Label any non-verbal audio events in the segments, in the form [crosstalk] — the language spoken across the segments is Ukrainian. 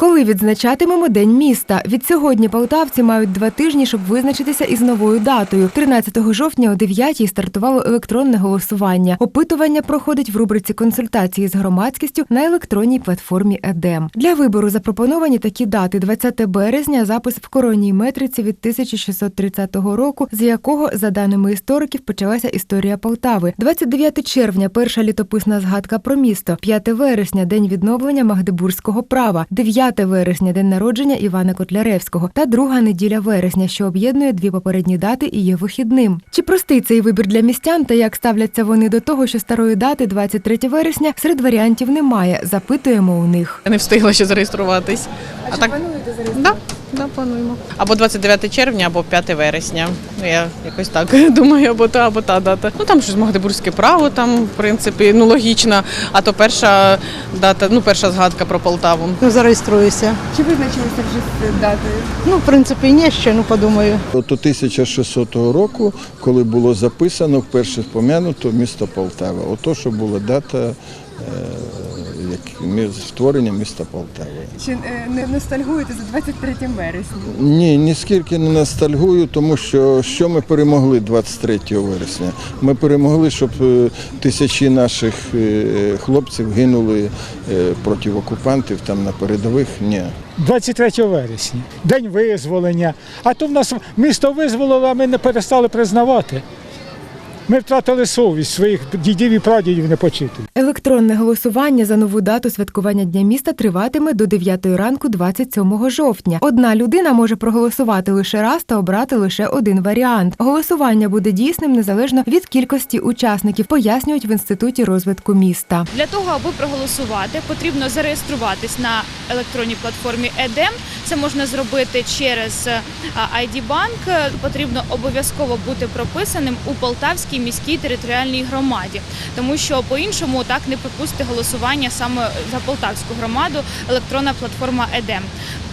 Коли відзначатимемо День міста? Від сьогодні полтавці мають два тижні, щоб визначитися із новою датою. 13 жовтня о 9-й стартувало електронне голосування. Опитування проходить в рубриці консультації з громадськістю на електронній платформі ЕДЕМ. Для вибору запропоновані такі дати: 20 березня, запис в коронній метриці від 1630 року, з якого, за даними істориків, почалася історія Полтави. 29 червня, перша літописна згадка про місто. 5 вересня, день відновлення Магдебурзького права. 9 вересня, день народження Івана Котляревського. Та друга неділя вересня, що об'єднує дві попередні дати і є вихідним. Чи простий цей вибір для містян та як ставляться вони до того, що старої дати 23 вересня серед варіантів немає? Запитуємо у них. Я не встигла ще зареєструватись. А, так плануєте да, да, плануємо. Або 29 червня, або 5 вересня. Ну я якось так [laughs] думаю, або та, або та дата. Ну там щось Магдебурзьке право, там в принципі ну логічно. А то перша дата, ну перша згадка про Полтаву. Ну, зареєструюся. Чи визначилися вже з датою? Ну, в принципі, ні ще, ну подумаю. От 1600 року, коли було записано, вперше спом'януто місто Полтава. Ото, що була дата е, як, створення міста Полтави. Чи не ностальгуєте за 23 вересня? Ні, ніскільки не ностальгую, тому що що ми перемогли 23 вересня? Ми перемогли, щоб е, тисячі наших е, хлопців гинули е, проти окупантів там на передових. Ні. 23 вересня, день визволення. А то в нас місто визволило, а ми не перестали признавати. Ми втратили совість своїх дідів і прадідів не почити. Електронне голосування за нову дату святкування Дня міста триватиме до 9 ранку 27 жовтня. Одна людина може проголосувати лише раз та обрати лише один варіант. Голосування буде дійсним незалежно від кількості учасників, пояснюють в інституті розвитку міста. Для того, аби проголосувати, потрібно зареєструватись на електронній платформі ЕДЕМ. Це можна зробити через ID Bank. Потрібно обов'язково бути прописаним у Полтавській міській територіальній громаді, тому що по-іншому так не пропустить голосування саме за Полтавську громаду. Електронна платформа ЕДЕМ.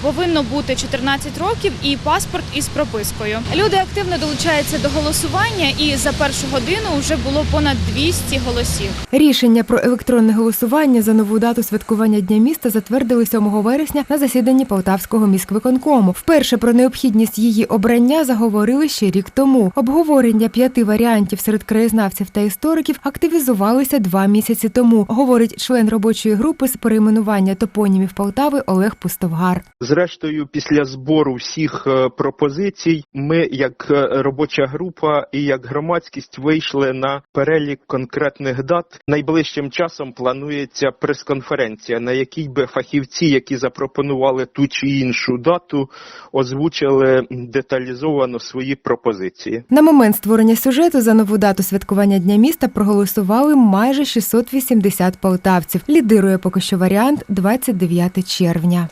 Повинно бути 14 років і паспорт із пропискою. Люди активно долучаються до голосування, і за першу годину вже було понад 200 голосів. Рішення про електронне голосування за нову дату святкування Дня міста затвердили 7 вересня на засіданні Полтавського міськвиконкому. Вперше про необхідність її обрання заговорили ще рік тому. Обговорення п'яти варіантів серед краєзнавців та істориків активізувалися два місяці тому, говорить член робочої групи з перейменування топонімів Полтави Олег Пустовгар. Зрештою, після збору всіх е, пропозицій, ми, як е, робоча група і як громадськість, вийшли на перелік конкретних дат. Найближчим часом планується прес-конференція, на якій би фахівці, які запропонували ту чи іншу дату, озвучили деталізовано свої пропозиції. На момент створення сюжету за нову дату святкування Дня міста проголосували майже 680 полтавців. Лідирує поки що варіант 29 червня.